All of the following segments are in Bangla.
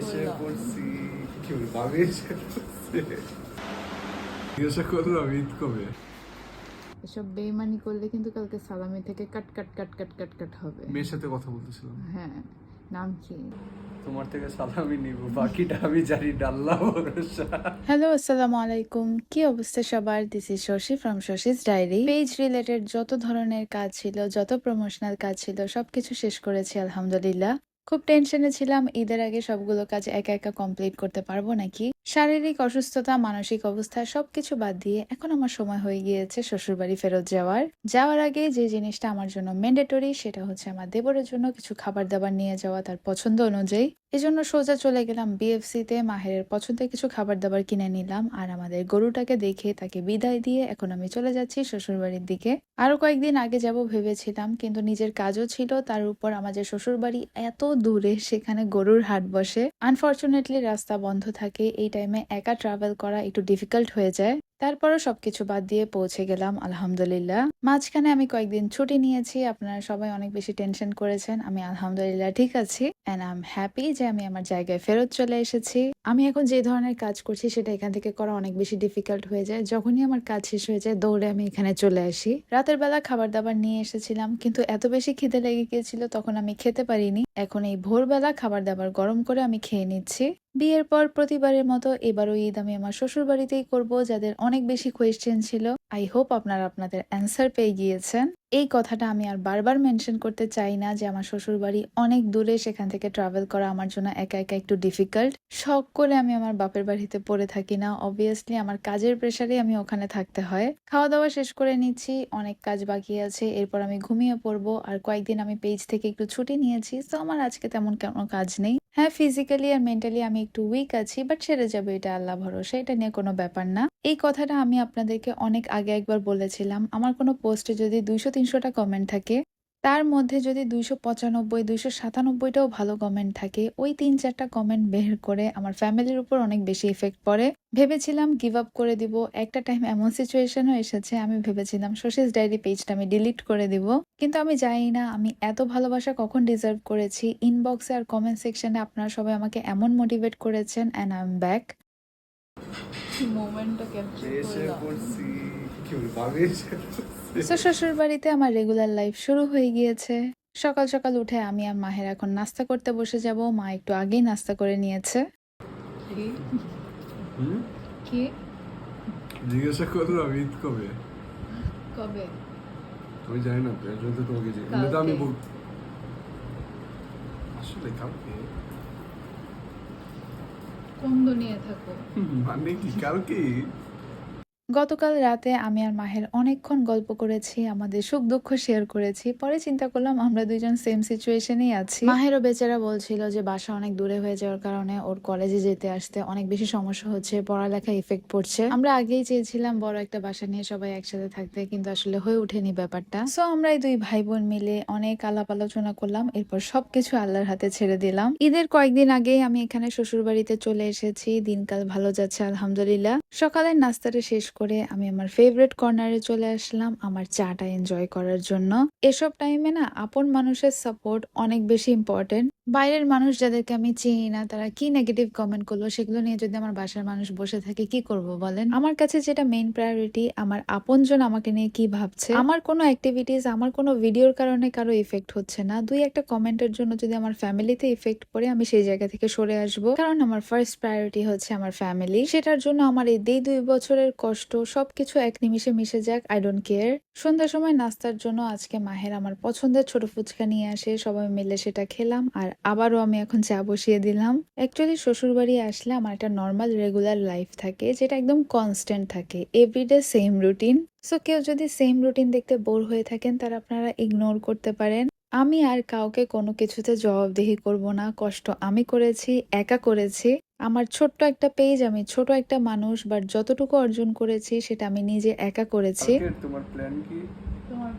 এসে পড়ছি। কি আমি এসে পড়ছি। জিজ্ঞাসা করলাম ঈদ কবে এসব বেইমানি করলে কিন্তু কালকে সালামি থেকে কাট কাট কাট কাট কাট কাট হবে। মেয়ের সাথে কথা বলতেছিলাম। হ্যাঁ নাম কি? তোমার থেকে সালামি নিব বাকিটা আমি জানি ডাল্লা ভরসা। হ্যালো আসসালামু আলাইকুম। কি অবস্থা সবার? This is Shashi from Shashi's diary page related যত ধরনের কাজ ছিল যত প্রমোশনাল কাজ ছিল সবকিছু শেষ করেছি আলহামদুলিল্লাহ। খুব টেনশনে ছিলাম, ঈদের আগে সবগুলো কাজ একা একা কমপ্লিট করতে পারব নাকি? শারীরিক অসুস্থতা, মানসিক অবস্থা সবকিছু বাদ দিয়ে এখন আমার সময় হয়ে গিয়েছে শ্বশুরবাড়ি ফেরত যাওয়ার। যাওয়ার আগে যে জিনিসটা আমার জন্য ম্যান্ডেটরি সেটা হচ্ছে আমার দেবরের জন্য কিছু খাবার দাবার নিয়ে যাওয়া তার পছন্দ অনুযায়ী। এজন্য সোজা চলে গেলাম বিএফসি তে, মাহেরের পছন্দের কিছু খাবার দাবার কিনে নিলাম আর আমাদের গরুটাকে দেখে তাকে বিদায় দিয়ে এখন আমি চলে যাচ্ছি শ্বশুরবাড়ির দিকে। আরও কয়েকদিন আগে যাব ভেবেছিলাম, কিন্তু নিজের কাজও ছিল, তার উপর আমাদের শ্বশুরবাড়ি এত দূরে সেখানে গরুর হাট বসে। আনফর্চুনেটলি রাস্তা বন্ধ থাকে, এই টাইমে একা ট্রাভেল করা একটু ডিফিকাল্ট হয়ে যায়। তারপরও সবকিছু বাদ দিয়ে পৌঁছে গেলাম, আলহামদুলিল্লাহ। মাঝখানে আমি কয়েকদিন ছুটি নিয়েছি, আপনারা সবাই অনেক বেশি টেনশন করেছেন। আমি আলহামদুলিল্লাহ ঠিক আছি অ্যান্ড আই এম হ্যাপি যে আমি আমার জায়গায় ফেরত চলে এসেছি। আমি এখন যে ধরনের কাজ করছি, সেটা এখান থেকে করা অনেক বেশি ডিফিকাল্ট হয়ে যায়। যখনই আমার কাজ শেষ হয়ে যায়, দৌড়ে আমি এখানে চলে আসি। রাতের বেলা খাবার দাবার নিয়ে এসেছিলাম, কিন্তু এত বেশি খিদে লেগে গিয়েছিল, তখন আমি খেতে পারিনি। এখন এই ভোরবেলা খাবার দাবার গরম করে আমি খেয়ে নিচ্ছি। বিয়ের পর প্রতিবারের মতো এবারও ঈদ আমি আমার শ্বশুর বাড়িতেই করব, যাদের অনেক বেশি কোয়েশ্চেন ছিল। আই হোপ আপনারা আপনাদের অ্যান্সার পেয়ে গিয়েছেন। এই কথাটা আমি আর বারবার মেনশন করতে চাই না যে আমার শ্বশুরবাড়ি অনেক দূরে, সেখান থেকে ট্রাভেল করা আমার জন্য একা একা একটু ডিফিকাল্ট শখ করে আমি আমার বাপের বাড়িতে পড়ে থাকি না। অবভিয়াসলি আমার কাজের প্রেশারে আমি ওখানে থাকতে হয়। খাওয়া দাওয়া শেষ করে নিচ্ছি, অনেক কাজ বাকি আছে, এরপর আমি ঘুমিয়ে পড়ব। আর কয়েকদিন আমি পেজ থেকে একটু ছুটি নিয়েছি তো আমার আজকে তেমন কোনো কাজ নেই। হ্যাঁ ফিজিক্যালি আর মেন্টালি আমি একটু উইক আছি বাট সেরে যাবে এটা আল্লাহ ভরসা, এটা নিয়ে কোনো ব্যাপার না। এই কথাটা আমি আপনাদেরকে অনেক আগে একবার বলেছিলাম। আমার কোনো পোস্টে যদি দুইশো, তিনশোটা কমেন্ট থাকে তার মধ্যে যদি দুইশো পঁচানব্বই দুইশো সাতানব্বইটাও ভালো কমেন্ট থাকে ওই তিন চারটা কমেন্ট বের করে আমার ফ্যামিলির উপর অনেক বেশি ইফেক্ট পড়ে। ভেবেছিলাম গিভ আপ করে দিব। একটা টাইম এমন সিচুয়েশনও এসেছে আমি ভেবেছিলাম সোশ্যাল ডায়েরি পেজটা আমি ডিলিট করে দিব। কিন্তু আমি জানি না আমি এত ভালোবাসা কখন ডিজার্ভ করেছি? ইনবক্সে আর কমেন্ট সেকশনে আপনারা সবাই আমাকে এমন মোটিভেট করেছেন অ্যান্ড আই এম ব্যাক মোমেন্টটা এসে পড়ছি আমি তো শ্বশুর বাড়িতে আমার রেগুলার লাইফ শুরু হয়ে গিয়েছে। সকাল সকাল উঠে আমি আর মাহের এখন নাস্তা করতে বসে যাব। মা একটু আগেই নাস্তা করে নিয়েছে? কি? জিজ্ঞাসা করলাম ঈদ কবে? কবে? আমি জানি না এর জন্য তো তোমাকে জিজ্ঞেস আমি বল আসলে কালকে? কোন দুনিয়া থাকো। মানে কি কালকে? গতকাল রাতে আমি আর মাহের অনেকক্ষণ গল্প করেছি আমাদের সুখ দুঃখ শেয়ার করেছি। পরে চিন্তা করলাম আমরা দুইজন সেম সিচুয়েশনেই আছি। মাহেরও বেচারা বলছিল যে বাসা অনেক দূরে হয়ে যাওয়ার কারণে ওর কলেজে যেতে আসতে অনেক বেশি সমস্যা হচ্ছে পড়ালেখা ইফেক্ট পড়ছে। আমরা আগেই চেয়েছিলাম বড় একটা বাসা নিয়ে সবাই একসাথে থাকতে কিন্তু আসলে হয়ে ওঠেনি ব্যাপারটা। সো আমরা এই দুই ভাই বোন মিলে অনেক আলাপ আলোচনা করলাম এরপর সবকিছু আল্লাহর হাতে ছেড়ে দিলাম। ঈদের কয়েকদিন আগেই আমি এখানে শ্বশুর বাড়িতে চলে এসেছি দিনকাল ভালো যাচ্ছে আলহামদুলিল্লাহ। সকালের নাস্তাটা শেষ করে আমি আমার ফেভারিট কর্নারে চলে আসলাম আমার চাটা এনজয় করার জন্য। এসব টাইমে না আপন মানুষের সাপোর্ট অনেক বেশি ইম্পর্টেন্ট বাইরের মানুষ যাদেরকে আমি চিনি না, তারা কি নেগেটিভ কমেন্ট করল সেগুলো নিয়ে যদি আমার বাসার মানুষ বসে থাকে, কি করব বলেন? আমার কাছে যেটা মেইন প্রায়োরিটি আমার আপনজন আমাকে নিয়ে কি ভাবছে? আমার কোনো অ্যাক্টিভিটিস আমার কোনো ভিডিওর কারণে কারও ইফেক্ট হচ্ছে না। দুই একটা কমেন্টের জন্য যদি আমার ফ্যামিলিতে ইফেক্ট পড়ে, আমি সেই জায়গা থেকে সরে আসব। কারণ আমার ফার্স্ট প্রায়োরিটি হচ্ছে আমার ফ্যামিলি সেটার জন্য আমার এই দুই দুই বছরের কষ্ট সবকিছু এক নিমিষে মিশে যাক আই ডোন্ট কেয়ার সন্ধ্যার সময় নাস্তার জন্য আজকে মাহের আমার পছন্দের ছোট ফুচকা নিয়ে আসে, সবাই মিলে সেটা খেলাম, আর আবারও আমি এখন চা বসিয়ে দিলাম। অ্যাকচুয়ালি শ্বশুর বাড়ি আসলে আমার একটা নর্মাল রেগুলার লাইফ থাকে, যেটা একদম কনস্ট্যান্ট থাকে এভরিডে সেম রুটিন সো কেউ যদি সেম রুটিন দেখতে বোর হয়ে থাকেন, তারা আপনারা ইগনোর করতে পারেন। আমি আর কাউকে কোনো কিছুতে জবাবদিহি করব না, কষ্ট আমি করেছি, একা করেছি। আমার ছোট্ট একটা পেজ আমি ছোট একটা মানুষ বাট যতটুকু অর্জন করেছি সেটা আমি নিজে একা করেছি। তোমার প্ল্যান কি? তোমার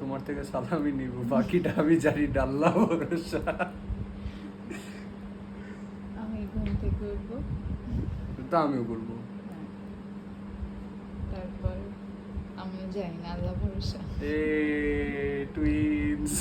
তোমার থেকে সালামি নিব বাকিটা আমি জানি ডাল্লা ভরসা। আমি ঘুম থেকে উঠবো। তা আমিও করব। তারপর আমি যাই না আল্লাহ ভরসা। এ টুইনস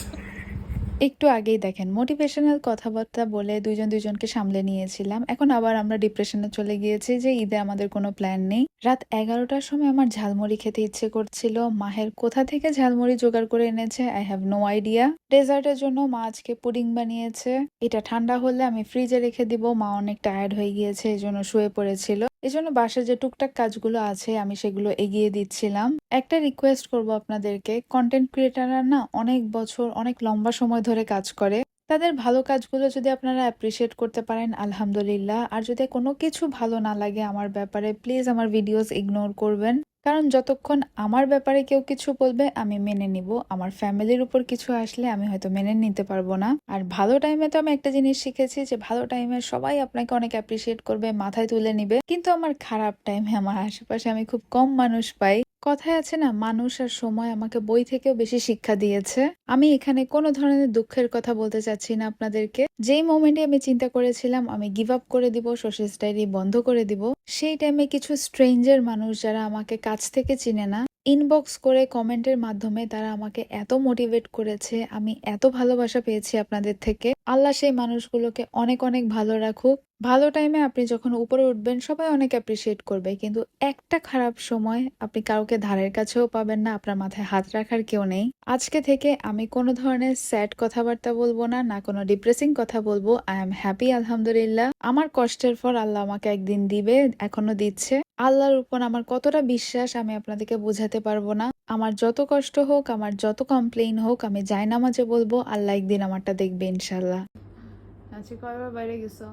একটু আগেই দেখেন মোটিভেশনাল কথাবার্তা বলে দুইজন দুইজনকে সামলে নিয়েছিলাম। এখন আবার আমরা ডিপ্রেশনে চলে গিয়েছি যে ঈদে আমাদের কোনো প্ল্যান নেই। রাত এগারোটার সময় আমার ঝালমুড়ি খেতে ইচ্ছে করছিল। মাহের কোথা থেকে ঝালমুড়ি জোগাড় করে এনেছে? আই হ্যাভ নো আইডিয়া ডেজার্টের জন্য মা আজকে পুডিং বানিয়েছে। এটা ঠান্ডা হলে আমি ফ্রিজে রেখে দিব। মা অনেক টায়ার্ড হয়ে গিয়েছে, এই জন্য শুয়ে পড়েছিল। এই জন্য বাসার যে টুকটাক কাজগুলো আছে, আমি সেগুলো এগিয়ে দিচ্ছিলাম। একটা রিকোয়েস্ট করব আপনাদেরকে। কন্টেন্ট ক্রিয়েটাররা না অনেক বছর, অনেক লম্বা সময় ধরে কাজ করে। তাদের ভালো কাজগুলো যদি আপনারা অ্যাপ্রিসিয়েট করতে পারেন, আলহামদুলিল্লাহ। আর যদি কোনো কিছু ভালো না লাগে আমার ব্যাপারে প্লিজ আমার ভিডিওস ইগনোর করবেন। কারণ যতক্ষণ আমার ব্যাপারে কেউ কিছু বলবে, আমি মেনে নিব। আমার ফ্যামিলির উপর কিছু আসলে আমি হয়তো মেনে নিতে পারব না। আর ভালো টাইমে তো আমি একটা জিনিস শিখেছি যে, ভালো টাইমে সবাই আপনাকে অনেক অ্যাপ্রিসিয়েট করবে, মাথায় তুলে নিবে। কিন্তু আমার খারাপ টাইমে আমার আশেপাশে আমি খুব কম মানুষ পাই। কথায় আছে না, মানুষ আর সময় আমাকে বই থেকেও বেশি শিক্ষা দিয়েছে। আমি এখানে কোনো ধরনের দুঃখের কথা বলতে চাচ্ছি না আপনাদেরকে। যেই মোমেন্টে আমি চিন্তা করেছিলাম, আমি গিভ আপ করে দিব সোশ্যাল ডায়েরি বন্ধ করে দিব, সেই টাইমে কিছু স্ট্রেঞ্জার মানুষ যারা আমাকে কাছ থেকে চিনে না, ইনবক্স করে কমেন্টের মাধ্যমে তারা আমাকে এত মোটিভেট করেছে, আমি এত ভালোবাসা পেয়েছি আপনাদের থেকে। আল্লাহ সেই মানুষগুলোকে অনেক অনেক ভালো রাখুক। ভালো টাইমে আপনি যখন উপরে উঠবেন, সবাই অনেক অ্যাপ্রিসিয়েট করবে। কিন্তু একটা খারাপ সময় আপনি কাউকে ধারের কাছেও পাবেন না, আপনার মাথায় হাত রাখার কেউ নেই। আজকে থেকে আমি কোনো ধরনের স্যাড কথাবার্তা বলব না না কোনো ডিপ্রেসিং কথা বলব। আই এম হ্যাপি আলহামদুলিল্লাহ। আমার কষ্টের ফল আল্লাহ আমাকে একদিন দিবে, এখনও দিচ্ছে। আল্লাহর উপর আমার কতটা বিশ্বাস আমি আপনাদেরকে বোঝাতে পারব না। আমার যত কষ্ট হোক, আমার যত কমপ্লেইন হোক, আমি যাই নামাজে বলব, আল্লাহ একদিন আমারটা দেখবে ইনশাল্লাহ আচ্ছা কয়বার বাইরে গেছো?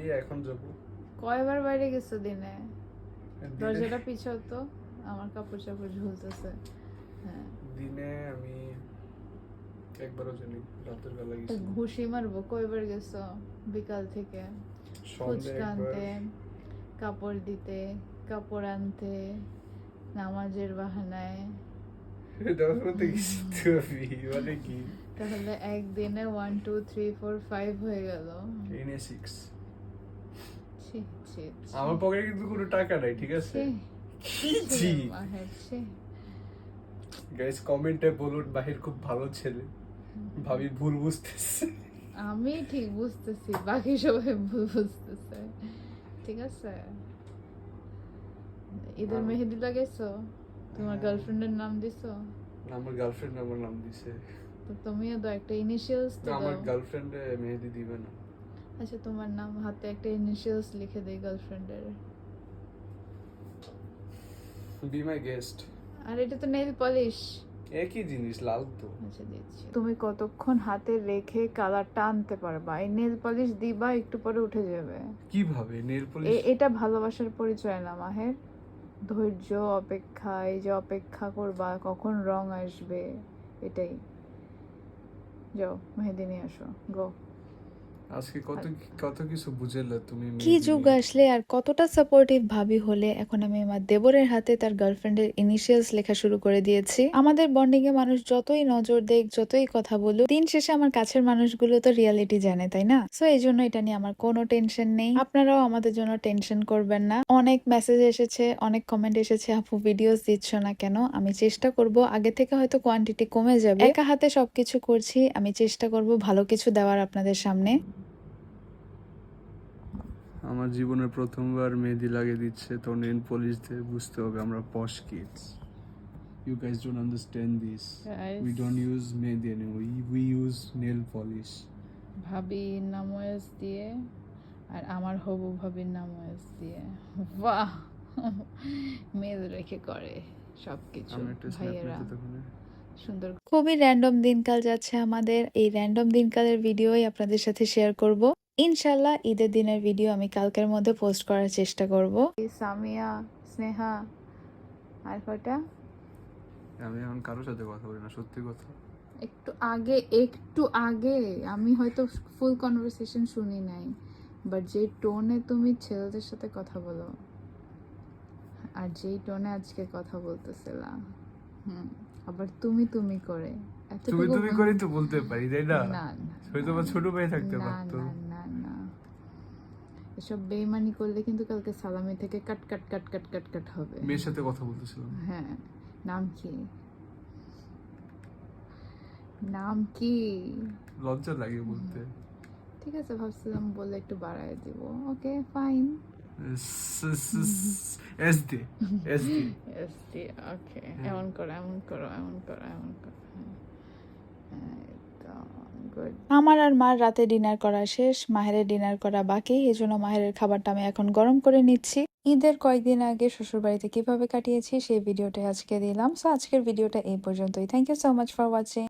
এই এখন যাব। কয়বার বাইরে গেছো দিনে? দরজাটা পিছাও তো আমার কাপড় চাপড় ঝুলতেছে। হ্যাঁ। দিনে আমি একবারও জানি রাতের বেলা গেছি ঘুষি মারবো কয়বার গেছো বিকাল থেকে? ফুচকা আনতে কাপড় দিতে কাপড় আনতে নামাজের বাহানায়। মানে তাহলে একদিনে one two three four five হয়ে গেল। সিক্স। আমার পকেটে কিন্তু কোনো টাকা নাই ঠিক আছে? জি। গাইস কমেন্টে বলুন বাহির খুব ভালো ছেলে। ভাবি ভুল বুঝতেছে। আমি ঠিক বুঝতেছি বাকি সবাই ভুল বুঝতেছে। ঠিক আছে? ঈদের মেহেদি লাগাইছো? তোমার হ্যাঁ। গার্লফ্রেন্ডের নাম দিছো? আমার গার্লফ্রেন্ড আমার নাম দিছে। তো তুমিও তো একটা ইনিশিয়ালস তো আমার গার্লফ্রেন্ড মেহেদি দিবে না। আচ্ছা তোমার নাম হাতে একটা ইনিশিয়ালস লিখে দেই গার্লফ্রেন্ডের বি মাই গেস্ট আর এটা তো নেল পলিশ একই জিনিস লাল তো। আচ্ছা দিচ্ছি। তুমি কতক্ষণ হাতে রেখে কালারটা আনতে পারবা? এই নেল পলিশ দিবা একটু পরে উঠে যাবে। কীভাবে? নেল পলিশ এটা ভালোবাসার পরিচয় না মাহের। ধৈর্য অপেক্ষা এই যে অপেক্ষা করবা কখন রং আসবে এটাই। যাও মেহেদি নিয়ে আসো। গো আজকে কত কত কিছু বুঝেলে তুমি কি যুগ আসলে আর কতটা সাপোর্টিভ ভাবি হলে এখন আমি আমার দেবরের হাতে তার গার্লফ্রেন্ডের ইনিশিয়ালস লেখা শুরু করে দিয়েছি। আমাদের বন্ডিং এ মানুষ যতই নজর দেখ যতই কথা বলুক দিন শেষে আমার কাছের মানুষগুলো তো রিয়ালিটি জানে তাই না? সো এই জন্য এটা নিয়ে আমার কোনো টেনশন নেই। আপনারাও আমাদের জন্য টেনশন করবেন না। অনেক মেসেজ এসেছে অনেক কমেন্ট এসেছে আপু ভিডিওস দিচ্ছ না কেন? আমি চেষ্টা করব। আগে থেকে হয়তো কোয়ান্টিটি কমে যাবে। একা হাতে সবকিছু করছি। আমি চেষ্টা করব ভালো কিছু দেওয়ার আপনাদের সামনে। আমার জীবনের প্রথমবার মেহেদি লাগিয়ে দিচ্ছে তো নেল পলিশ দিয়ে বুঝতে হবে আমরা posh kids you guys don't understand this we don't use mehndi anymore we use nail polish ভাবি নাম ওয়েস দিয়ে আর আমার হবু ভাবির নাম ওয়েস দিয়ে। বাহ! মেল রেখে করে সবকিছু আমি একটা স্ন্যাপ ভাইয়েরা। তখন সুন্দর। খুবই র্যান্ডম দিনকাল যাচ্ছে আমাদের। এই র্যান্ডম দিনকালের ভিডিওই আপনাদের সাথে শেয়ার করব। ইনশাল্লাহ ঈদের দিনের ভিডিও আমি কালকের মধ্যে পোস্ট করার চেষ্টা করব। সামিয়া স্নেহা আর কয়টা? আমি এখন কারোর সাথে কথা বলি না সত্যি কথা। একটু আগে একটু আগে আমি হয়তো ফুল কনভারসেশন শুনি নাই বাট যেই টোনে তুমি ছেলেদের সাথে কথা বলো আর যেই টোনে আজকে কথা বলতেছিলা হুম আবার তুমি তুমি করে তুমি তুমি করেই তো বলতে পারি তাই না? হয়তো আমার ছোট ভাই থাকতে পারতো। না না না এসব বেইমানি করলে কিন্তু কালকে সালামি থেকে কাট কাট কাট কাট কাট কাট হবে। মেয়ের সাথে কথা বলতেছিলাম। হ্যাঁ নাম কি? নাম কি? লজ্জা লাগে বলতে। ঠিক আছে ভাবছিলাম বলে একটু বাড়ায় দিব। Okay fine. এস এস ওকে এমন করো এমন করো এমন করো এমন করো। গুড আমার আর মার রাতে ডিনার করা শেষ, মাহেরের ডিনার করা বাকি এই জন্য মাহেরের খাবারটা আমি এখন গরম করে নিচ্ছি। ঈদের কয়েকদিন আগে শ্বশুরবাড়িতে কীভাবে কাটিয়েছি সেই ভিডিওটা আজকে দিলাম। সো আজকের ভিডিওটা এই পর্যন্তই। Thank you so much for watching